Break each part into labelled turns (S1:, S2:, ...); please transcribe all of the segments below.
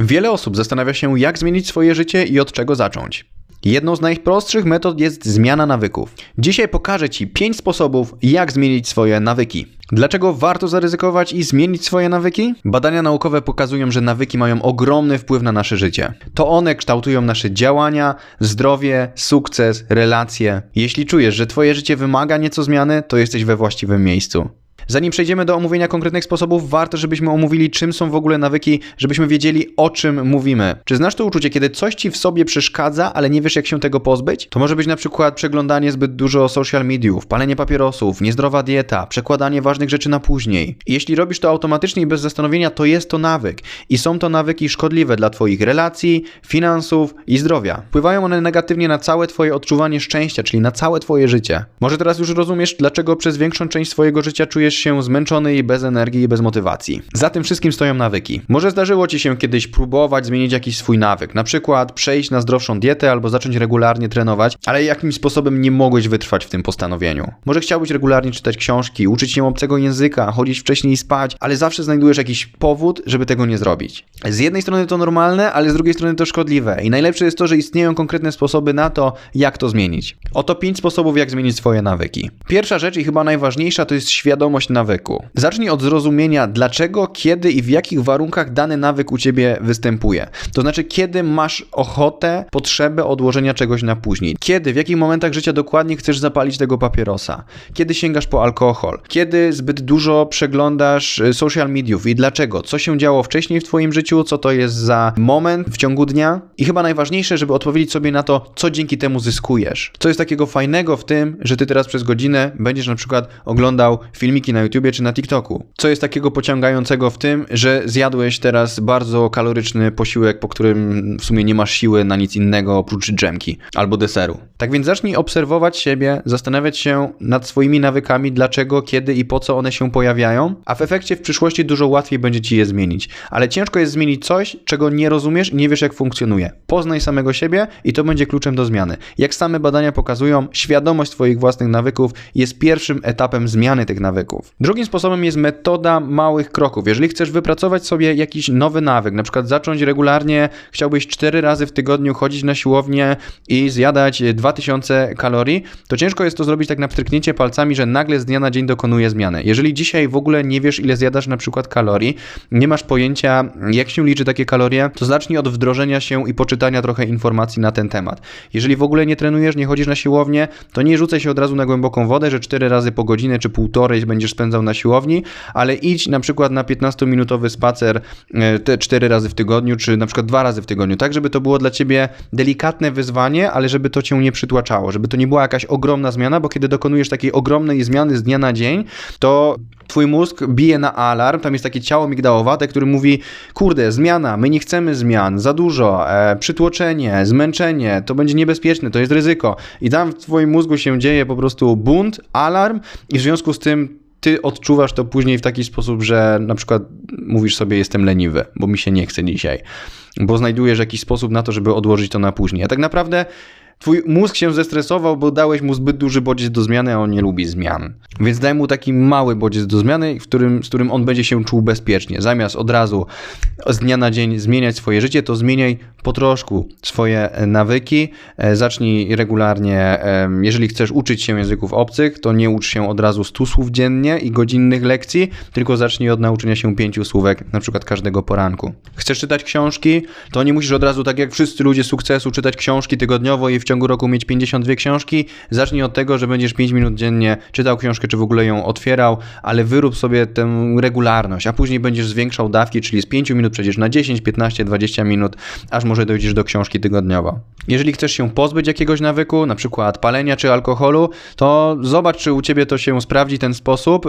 S1: Wiele osób zastanawia się, jak zmienić swoje życie i od czego zacząć. Jedną z najprostszych metod jest zmiana nawyków. Dzisiaj pokażę Ci 5 sposobów, jak zmienić swoje nawyki. Dlaczego warto zaryzykować i zmienić swoje nawyki? Badania naukowe pokazują, że nawyki mają ogromny wpływ na nasze życie. To one kształtują nasze działania, zdrowie, sukces, relacje. Jeśli czujesz, że Twoje życie wymaga nieco zmiany, to jesteś we właściwym miejscu. Zanim przejdziemy do omówienia konkretnych sposobów, warto, żebyśmy omówili, czym są w ogóle nawyki, żebyśmy wiedzieli, o czym mówimy. Czy znasz to uczucie, kiedy coś ci w sobie przeszkadza, ale nie wiesz, jak się tego pozbyć? To może być na przykład przeglądanie zbyt dużo social mediów, palenie papierosów, niezdrowa dieta, przekładanie ważnych rzeczy na później. Jeśli robisz to automatycznie i bez zastanowienia, to jest to nawyk. I są to nawyki szkodliwe dla Twoich relacji, finansów i zdrowia. Wpływają one negatywnie na całe Twoje odczuwanie szczęścia, czyli na całe Twoje życie. Może teraz już rozumiesz, dlaczego przez większą część swojego życia czujesz się zmęczony i bez energii i bez motywacji. Za tym wszystkim stoją nawyki. Może zdarzyło Ci się kiedyś próbować zmienić jakiś swój nawyk, na przykład przejść na zdrowszą dietę albo zacząć regularnie trenować, ale jakimś sposobem nie mogłeś wytrwać w tym postanowieniu. Może chciałbyś regularnie czytać książki, uczyć się obcego języka, chodzić wcześniej spać, ale zawsze znajdujesz jakiś powód, żeby tego nie zrobić. Z jednej strony to normalne, ale z drugiej strony to szkodliwe i najlepsze jest to, że istnieją konkretne sposoby na to, jak to zmienić. Oto pięć sposobów, jak zmienić swoje nawyki. Pierwsza rzecz i chyba najważniejsza to jest świadomość nawyku. Zacznij od zrozumienia, dlaczego, kiedy i w jakich warunkach dany nawyk u ciebie występuje. To znaczy, kiedy masz ochotę, potrzebę odłożenia czegoś na później. Kiedy, w jakich momentach życia dokładnie chcesz zapalić tego papierosa. Kiedy sięgasz po alkohol. Kiedy zbyt dużo przeglądasz y, social mediów i dlaczego. Co się działo wcześniej w twoim życiu, co to jest za moment w ciągu dnia. I chyba najważniejsze, żeby odpowiedzieć sobie na to, co dzięki temu zyskujesz. Co jest takiego fajnego w tym, że ty teraz przez godzinę będziesz na przykład oglądał filmiki na YouTubie czy na TikToku. Co jest takiego pociągającego w tym, że zjadłeś teraz bardzo kaloryczny posiłek, po którym w sumie nie masz siły na nic innego oprócz dżemki albo deseru. Tak więc zacznij obserwować siebie, zastanawiać się nad swoimi nawykami, dlaczego, kiedy i po co one się pojawiają, a w efekcie w przyszłości dużo łatwiej będzie ci je zmienić. Ale ciężko jest zmienić coś, czego nie rozumiesz i nie wiesz jak funkcjonuje. Poznaj samego siebie i to będzie kluczem do zmiany. Jak same badania pokazują, świadomość swoich własnych nawyków jest pierwszym etapem zmiany tych nawyków. Drugim sposobem jest metoda małych kroków. Jeżeli chcesz wypracować sobie jakiś nowy nawyk, na przykład zacząć regularnie, chciałbyś 4 razy w tygodniu chodzić na siłownię i zjadać 2000 kalorii, to ciężko jest to zrobić tak na pstryknięcie palcami, że nagle z dnia na dzień dokonuje zmiany. Jeżeli dzisiaj w ogóle nie wiesz, ile zjadasz na przykład kalorii, nie masz pojęcia, jak się liczy takie kalorie, to zacznij od wdrożenia się i poczytania trochę informacji na ten temat. Jeżeli w ogóle nie trenujesz, nie chodzisz na siłownię, to nie rzucaj się od razu na głęboką wodę, że 4 razy po godzinę czy półtorej będziesz spędzał na siłowni, ale idź na przykład na 15-minutowy spacer e, te 4 razy w tygodniu, czy na przykład 2 razy w tygodniu, tak żeby to było dla ciebie delikatne wyzwanie, ale żeby to cię nie przytłaczało, żeby to nie była jakaś ogromna zmiana, bo kiedy dokonujesz takiej ogromnej zmiany z dnia na dzień, to twój mózg bije na alarm, tam jest takie ciało migdałowate, które mówi, kurde, zmiana, my nie chcemy zmian, za dużo, e, przytłoczenie, zmęczenie, to będzie niebezpieczne, to jest ryzyko. I tam w twoim mózgu się dzieje po prostu bunt, alarm i w związku z tym ty odczuwasz to później w taki sposób, że na przykład mówisz sobie, jestem leniwy, bo mi się nie chce dzisiaj, bo znajdujesz jakiś sposób na to, żeby odłożyć to na później. A tak naprawdę Twój mózg się zestresował, bo dałeś mu zbyt duży bodziec do zmiany, a on nie lubi zmian. Więc daj mu taki mały bodziec do zmiany, w którym, z którym on będzie się czuł bezpiecznie. Zamiast od razu z dnia na dzień zmieniać swoje życie, to zmieniaj po troszku swoje nawyki. E, zacznij regularnie, jeżeli chcesz uczyć się języków obcych, to nie ucz się od razu 100 słów dziennie i godzinnych lekcji, tylko zacznij od nauczenia się pięciu słówek, na przykład każdego poranku. Chcesz czytać książki, to nie musisz od razu, tak jak wszyscy ludzie sukcesu, czytać książki tygodniowo i w ciągu roku mieć 52 książki. Zacznij od tego, że będziesz 5 minut dziennie czytał książkę, czy w ogóle ją otwierał, ale wyrób sobie tę regularność, a później będziesz zwiększał dawki, czyli z 5 minut przejdziesz na 10, 15, 20 minut, aż może dojdziesz do książki tygodniowo. Jeżeli chcesz się pozbyć jakiegoś nawyku, na przykład palenia czy alkoholu, to zobacz, czy u ciebie to się sprawdzi ten sposób,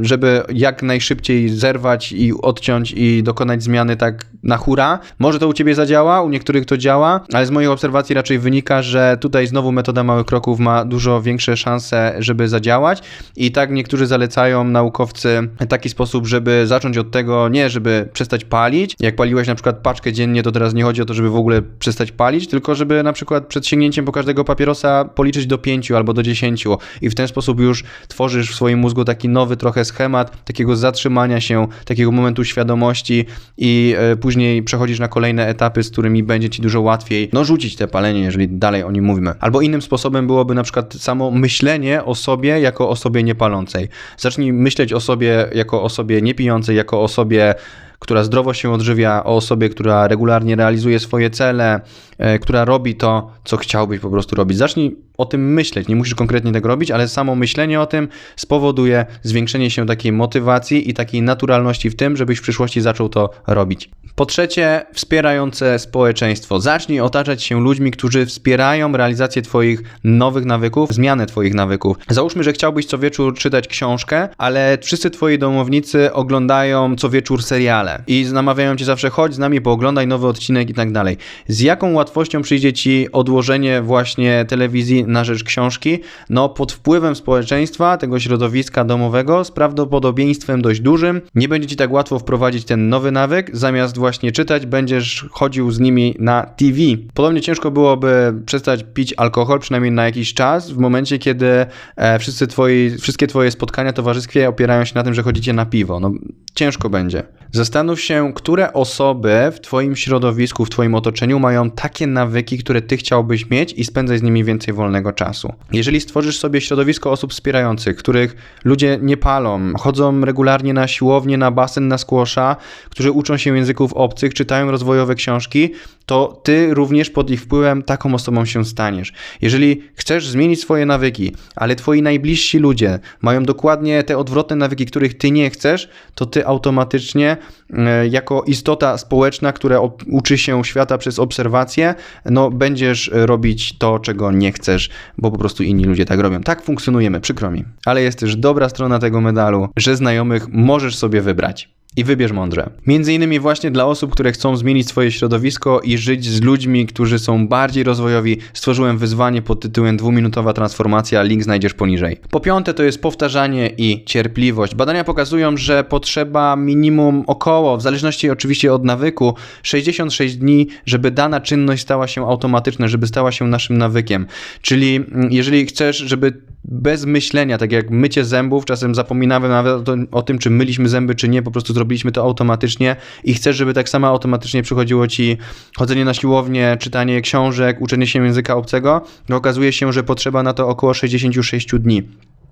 S1: żeby jak najszybciej zerwać i odciąć i dokonać zmiany tak na hura. Może to u ciebie zadziała, u niektórych to działa, ale z moich obserwacji raczej wynika, że że tutaj znowu metoda małych kroków ma dużo większe szanse, żeby zadziałać. I tak niektórzy zalecają naukowcy taki sposób, żeby zacząć od tego, nie żeby przestać palić, jak paliłeś na przykład paczkę dziennie, to teraz nie chodzi o to, żeby w ogóle przestać palić, tylko żeby na przykład przed sięgnięciem po każdego papierosa policzyć do 5 albo do 10 i w ten sposób już tworzysz w swoim mózgu taki nowy trochę schemat takiego zatrzymania się, takiego momentu świadomości i e, później przechodzisz na kolejne etapy, z którymi będzie ci dużo łatwiej no rzucić te palenie, jeżeli dalej o nim mówimy. Albo innym sposobem byłoby na przykład samo myślenie o sobie jako osobie niepalącej. Zacznij myśleć o sobie jako osobie niepijącej, jako osobie która zdrowo się odżywia, o osobie, która regularnie realizuje swoje cele, e, która robi to, co chciałbyś po prostu robić. Zacznij o tym myśleć. Nie musisz konkretnie tego robić, ale samo myślenie o tym spowoduje zwiększenie się takiej motywacji i takiej naturalności w tym, żebyś w przyszłości zaczął to robić. Po trzecie, wspierające społeczeństwo. Zacznij otaczać się ludźmi, którzy wspierają realizację Twoich nowych nawyków, zmianę Twoich nawyków. Załóżmy, że chciałbyś co wieczór czytać książkę, ale wszyscy Twoi domownicy oglądają co wieczór seriale i namawiają Cię zawsze, chodź z nami, pooglądaj nowy odcinek i tak dalej. Z jaką łatwością przyjdzie Ci odłożenie właśnie telewizji na rzecz książki? No, pod wpływem społeczeństwa, tego środowiska domowego, z prawdopodobieństwem dość dużym, nie będzie Ci tak łatwo wprowadzić ten nowy nawyk, zamiast właśnie czytać, będziesz chodził z nimi na TV. Podobnie ciężko byłoby przestać pić alkohol, przynajmniej na jakiś czas, w momencie, kiedy e, wszyscy twoi, wszystkie Twoje spotkania towarzyskie opierają się na tym, że chodzicie na piwo. No, ciężko będzie. Zastanów się, które osoby w Twoim środowisku, w Twoim otoczeniu mają takie nawyki, które Ty chciałbyś mieć i spędzać z nimi więcej wolnego czasu. Jeżeli stworzysz sobie środowisko osób wspierających, których ludzie nie palą, chodzą regularnie na siłownię, na basen, na squasha, którzy uczą się języków obcych, czytają rozwojowe książki, to Ty również pod ich wpływem taką osobą się staniesz. Jeżeli chcesz zmienić swoje nawyki, ale Twoi najbliżsi ludzie mają dokładnie te odwrotne nawyki, których Ty nie chcesz, to Ty automatycznie e, jako istota społeczna, która uczy się świata przez obserwację, no będziesz robić to, czego nie chcesz, bo po prostu inni ludzie tak robią. Tak funkcjonujemy, przykro mi. Ale jest też dobra strona tego medalu, że znajomych możesz sobie wybrać i wybierz mądrze. Między innymi właśnie dla osób, które chcą zmienić swoje środowisko i żyć z ludźmi, którzy są bardziej rozwojowi, stworzyłem wyzwanie pod tytułem dwuminutowa transformacja, link znajdziesz poniżej. Po piąte to jest powtarzanie i cierpliwość. Badania pokazują, że potrzeba minimum około, w zależności oczywiście od nawyku, 66 dni, żeby dana czynność stała się automatyczna, żeby stała się naszym nawykiem. Czyli mm, jeżeli chcesz, żeby bez myślenia, tak jak mycie zębów, czasem zapominamy nawet o, o, tym, czy myliśmy zęby, czy nie, po prostu zrobiliśmy to automatycznie i chcesz, żeby tak samo automatycznie przychodziło ci chodzenie na siłownię, czytanie książek, uczenie się języka obcego, to okazuje się, że potrzeba na to około 66 dni.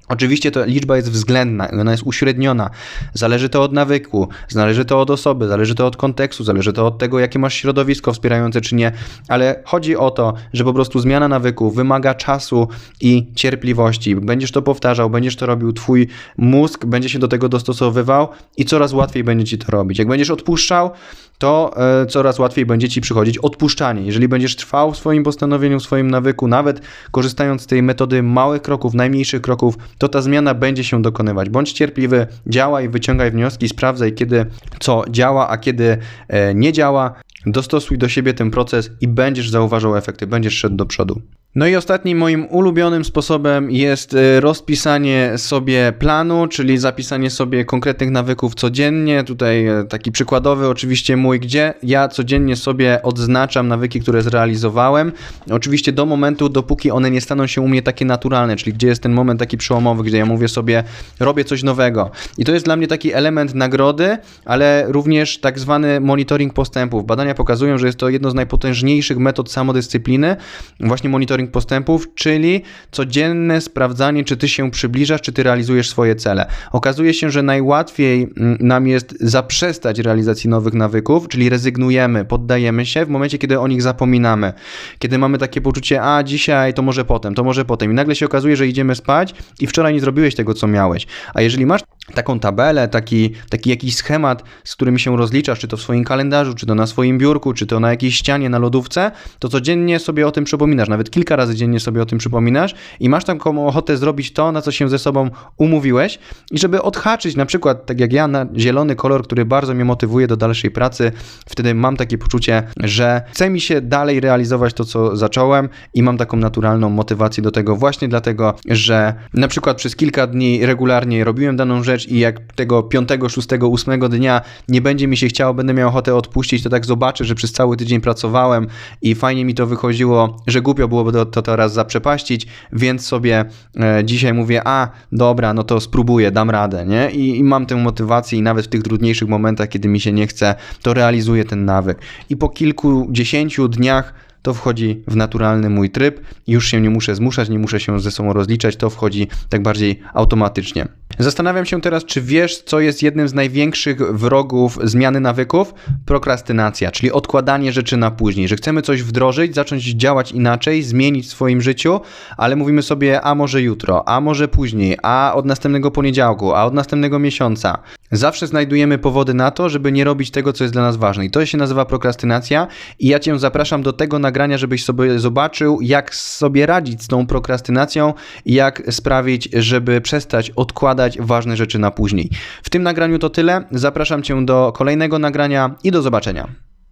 S1: Oczywiście ta liczba jest względna, ona jest uśredniona. Zależy to od nawyku, zależy to od osoby, zależy to od kontekstu, zależy to od tego, jakie masz środowisko wspierające czy nie, ale chodzi o to, że po prostu zmiana nawyku wymaga czasu i cierpliwości. Będziesz to powtarzał, będziesz to robił, twój mózg będzie się do tego dostosowywał i coraz łatwiej będzie ci to robić. Jak będziesz odpuszczał, to e, coraz łatwiej będzie ci przychodzić odpuszczanie. Jeżeli będziesz trwał w swoim postanowieniu, w swoim nawyku, nawet korzystając z tej metody małych kroków, najmniejszych kroków, to ta zmiana będzie się dokonywać. Bądź cierpliwy, działaj, wyciągaj wnioski, sprawdzaj, kiedy co działa, a kiedy e, nie działa. Dostosuj do siebie ten proces i będziesz zauważał efekty, będziesz szedł do przodu. No i ostatnim moim ulubionym sposobem jest y, rozpisanie sobie planu, czyli zapisanie sobie konkretnych nawyków codziennie. Tutaj y, taki przykładowy oczywiście mój, gdzie ja codziennie sobie odznaczam nawyki, które zrealizowałem. Oczywiście do momentu, dopóki one nie staną się u mnie takie naturalne, czyli gdzie jest ten moment taki przełomowy, gdzie ja mówię sobie, robię coś nowego. I to jest dla mnie taki element nagrody, ale również tak zwany monitoring postępów. Badania pokazują, że jest to jedno z najpotężniejszych metod samodyscypliny, właśnie monitoring postępów, czyli codzienne sprawdzanie, czy ty się przybliżasz, czy ty realizujesz swoje cele. Okazuje się, że najłatwiej mm, nam jest zaprzestać realizacji nowych nawyków, czyli rezygnujemy, poddajemy się w momencie, kiedy o nich zapominamy. Kiedy mamy takie poczucie, a dzisiaj to może potem, to może potem. I nagle się okazuje, że idziemy spać i wczoraj nie zrobiłeś tego, co miałeś. A jeżeli masz taką tabelę, taki, taki jakiś schemat, z którym się rozliczasz, czy to w swoim kalendarzu, czy to na swoim biurku, czy to na jakiejś ścianie, na lodówce, to codziennie sobie o tym przypominasz, nawet kilka kilka razy dziennie sobie o tym przypominasz i masz taką ochotę zrobić to, na co się ze sobą umówiłeś i żeby odhaczyć na przykład, tak jak ja, na zielony kolor, który bardzo mnie motywuje do dalszej pracy, wtedy mam takie poczucie, że chce mi się dalej realizować to, co zacząłem i mam taką naturalną motywację do tego właśnie dlatego, że na przykład przez kilka dni regularnie robiłem daną rzecz i jak tego 5, 6, 8 dnia nie będzie mi się chciało, będę miał ochotę odpuścić, to tak zobaczę, że przez cały tydzień pracowałem i fajnie mi to wychodziło, że głupio byłoby to, to teraz zaprzepaścić, więc sobie e, dzisiaj mówię, a dobra, no to spróbuję, dam radę, nie? I, I mam tę motywację i nawet w tych trudniejszych momentach, kiedy mi się nie chce, to realizuję ten nawyk. I po kilkudziesięciu dniach to wchodzi w naturalny mój tryb, już się nie muszę zmuszać, nie muszę się ze sobą rozliczać, to wchodzi tak bardziej automatycznie. Zastanawiam się teraz, czy wiesz, co jest jednym z największych wrogów zmiany nawyków? Prokrastynacja, czyli odkładanie rzeczy na później, że chcemy coś wdrożyć, zacząć działać inaczej, zmienić w swoim życiu, ale mówimy sobie, a może jutro, a może później, a od następnego poniedziałku, a od następnego miesiąca. Zawsze znajdujemy powody na to, żeby nie robić tego, co jest dla nas ważne. I to się nazywa prokrastynacja. I ja Cię zapraszam do tego nagrania, żebyś sobie zobaczył, jak sobie radzić z tą prokrastynacją i jak sprawić, żeby przestać odkładać ważne rzeczy na później. W tym nagraniu to tyle. Zapraszam Cię do kolejnego nagrania i do zobaczenia.